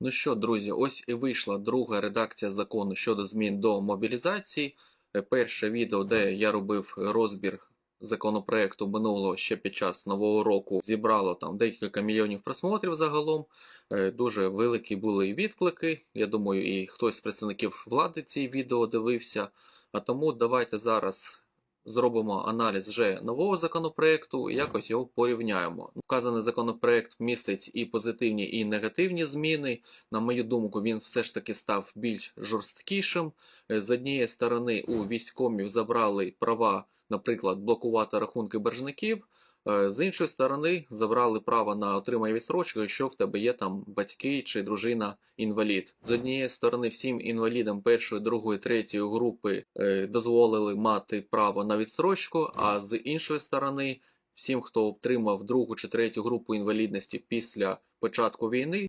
Ну що, друзі, ось і вийшла друга редакція закону щодо змін до мобілізації. Е, Перше відео, де я робив розбір законопроекту минулого ще під час нового року, зібрало там декілька мільйонів просмотрів загалом. Е, Дуже великі були і відклики. Я думаю, і хтось з представників влади ці відео дивився. А тому давайте зараз зробимо аналіз вже нового законопроекту якось його порівняємо. Вказаний законопроект містить і позитивні, і негативні зміни. На мою думку, він все ж таки став більш жорсткішим. Е, З однієї сторони, у військомів забрали права, наприклад, блокувати рахунки боржників. Е, З іншої сторони, забрали право на отримання відстрочки, якщо в тебе є там батьки чи дружина інвалід. З однієї сторони, всім інвалідам першої, другої, третьої групи е, дозволили мати право на відстрочку, а з іншої сторони, всім, хто отримав другу чи третю групу інвалідності після початку війни,